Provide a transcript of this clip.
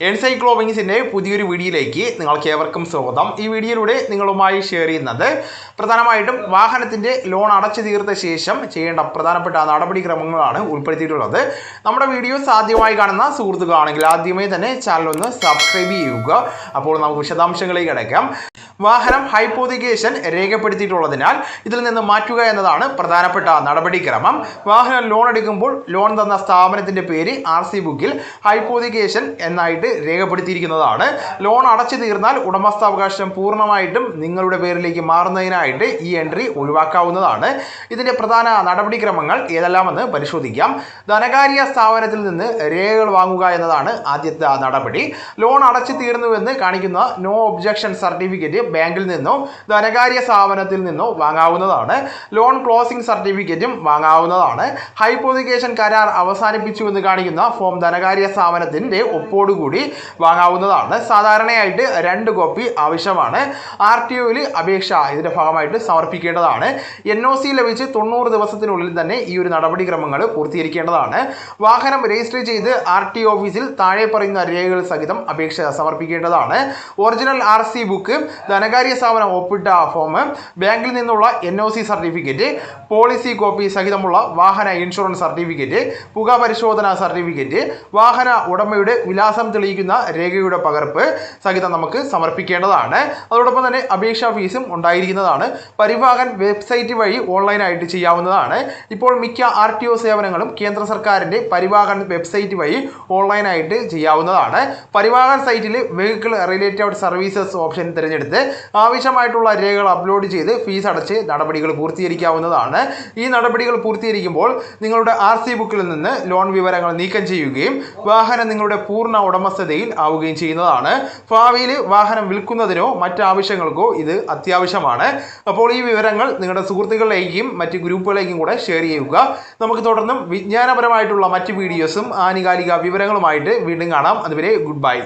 എൻസൈക്ലോവിങ്സിന്റെ പുതിയൊരു വീഡിയോയിലേക്ക് നിങ്ങൾക്ക് ഏവർക്കും സ്വാഗതം. ഈ വീഡിയോയിലൂടെ നിങ്ങളുമായി ഷെയർ ചെയ്യുന്നത് പ്രധാനമായിട്ടും വാഹനത്തിന്റെ ലോൺ അടച്ചു തീർത്ത ശേഷം ചെയ്യേണ്ട പ്രധാനപ്പെട്ട നടപടിക്രമങ്ങളാണ് ഉൾപ്പെടുത്തിയിട്ടുള്ളത്. നമ്മുടെ വീഡിയോ സാധ്യമായി കാണുന്ന സുഹൃത്തുക്കളാണെങ്കിൽ ആദ്യമേ തന്നെ ചാനൽ ഒന്ന് സബ്സ്ക്രൈബ് ചെയ്യുക. അപ്പോൾ നമുക്ക് വിശദാംശങ്ങളിലേക്ക് കിടക്കാം. വാഹനം ഹൈപ്പോതിക്കേഷൻ രേഖപ്പെടുത്തിയിട്ടുള്ളതിനാൽ ഇതിൽ നിന്ന് മാറ്റുക എന്നതാണ് പ്രധാനപ്പെട്ട നടപടിക്രമം. വാഹനം ലോൺ എടുക്കുമ്പോൾ ലോൺ തന്ന സ്ഥാപനത്തിന്റെ പേര് ആർ ബുക്കിൽ ഹൈപ്പോതിക്കേഷൻ എന്നായിട്ട് രേഖപ്പെടുത്തിയിരിക്കുന്നതാണ്. ലോൺ അടച്ചു തീർന്നാൽ ഉടമസ്ഥാവകാശം പൂർണമായിട്ടും നിങ്ങളുടെ പേരിലേക്ക് മാറുന്നതിനായിട്ട് ഈ എൻട്രി ഒഴിവാക്കാവുന്നതാണ്. ഇതിന്റെ പ്രധാന നടപടിക്രമങ്ങൾ ഏതെല്ലാമെന്ന് പരിശോധിക്കാം. ധനകാര്യ സ്ഥാപനത്തിൽ നിന്ന് രേഖകൾ വാങ്ങുക എന്നതാണ് ആദ്യത്തെ നടപടി. ലോൺ അടച്ചു തീർന്നുവെന്ന് കാണിക്കുന്ന നോ ഒബ്ജക്ഷൻ സർട്ടിഫിക്കറ്റ് ബാങ്കിൽ നിന്നോ ധനകാര്യ സ്ഥാപനത്തിൽ നിന്നോ വാങ്ങാവുന്നതാണ്. ലോൺ ക്ലോസിംഗ് സർട്ടിഫിക്കറ്റും വാങ്ങാവുന്നതാണ്. ഹൈപ്പോതിക്കേഷൻ കരാർ അവസാനിപ്പിച്ചു എന്ന് കാണിക്കുന്ന ഫോം ധനകാര്യ സ്ഥാപനത്തിന്റെ ഒപ്പോടുകൂടി വാങ്ങാവുന്നതാണ്. സാധാരണയായിട്ട് രണ്ട് കോപ്പി ആവശ്യമാണ്. ആർ ടി ഒയിൽ അപേക്ഷ ഇതിന്റെ ഭാഗമായിട്ട് സമർപ്പിക്കേണ്ടതാണ്. എൻ ഒ സി ലഭിച്ച് തൊണ്ണൂറ് ദിവസത്തിനുള്ളിൽ തന്നെ ഈ ഒരു നടപടിക്രമങ്ങൾ പൂർത്തീകരിക്കേണ്ടതാണ്. വാഹനം രജിസ്റ്റർ ചെയ്ത് ആർ ടി ഓഫീസിൽ താഴെ പറയുന്ന രേഖകൾ സഹിതം അപേക്ഷ സമർപ്പിക്കേണ്ടതാണ്. ഒറിജിനൽ ആർ സി ബുക്ക് ധനകാര്യ സ്ഥാപനം ഒപ്പിട്ട ഫോം ബാങ്കിൽ നിന്നുള്ള N O C certificate policy copy സഹിതമുള്ള വാഹന ഇൻഷുറൻസ് സർട്ടിഫിക്കറ്റ് പുക പരിശോധന സർട്ടിഫിക്കറ്റ് വാഹന ഉടമയുടെ വിലാസം തെളിയിക്കുന്ന രേഖയുടെ പകർപ്പ് സഹിതം നമുക്ക് സമർപ്പിക്കേണ്ടതാണ്. അതോടൊപ്പം തന്നെ അപേക്ഷാ ഫീസും ഉണ്ടായിരിക്കുന്നതാണ്. പരിവാഹൻ വെബ്സൈറ്റ് വഴി ഓൺലൈനായിട്ട് ചെയ്യാവുന്നതാണ്. ഇപ്പോൾ മിക്ക ആർ ടി ഒ സേവനങ്ങളും കേന്ദ്ര സർക്കാരിന്റെ പരിവാഹൻ വെബ്സൈറ്റ് വഴി ഓൺലൈനായിട്ട് ചെയ്യാവുന്നതാണ്. പരിവാഹൻ സൈറ്റിൽ വെഹിക്കിൾ റിലേറ്റഡ് സർവീസസ് ഓപ്ഷൻ തിരഞ്ഞെടുത്ത് ആവശ്യമായിട്ടുള്ള രേഖകൾ അപ്ലോഡ് ചെയ്ത് ഫീസ് അടച്ച് നടപടികൾ പൂർത്തീകരിക്കാവുന്നതാണ്. ഈ നടപടികൾ പൂർത്തീകരിക്കുമ്പോൾ നിങ്ങളുടെ ആർ ബുക്കിൽ നിന്ന് ലോൺ വിവരങ്ങൾ നീക്കം ചെയ്യുകയും വാഹനം നിങ്ങളുടെ പൂർണ ഉടമസ്ഥതയിൽ ആവുകയും ചെയ്യുന്നതാണ്. ഭാവിയിൽ വാഹനം വിൽക്കുന്നതിനോ മറ്റാവശ്യങ്ങൾക്കോ ഇത് അത്യാവശ്യമാണ്. അപ്പോൾ ഈ വിവരങ്ങൾ നിങ്ങളുടെ സുഹൃത്തുക്കളിലേക്കും മറ്റ് ഗ്രൂപ്പുകളിലേക്കും കൂടെ ഷെയർ ചെയ്യുക. നമുക്ക് തുടർന്നും വിജ്ഞാനപരമായിട്ടുള്ള മറ്റ് വീഡിയോസും ആനുകാലിക വിവരങ്ങളുമായിട്ട് വീണ്ടും കാണാം. അതുവരെ ഗുഡ് ബൈ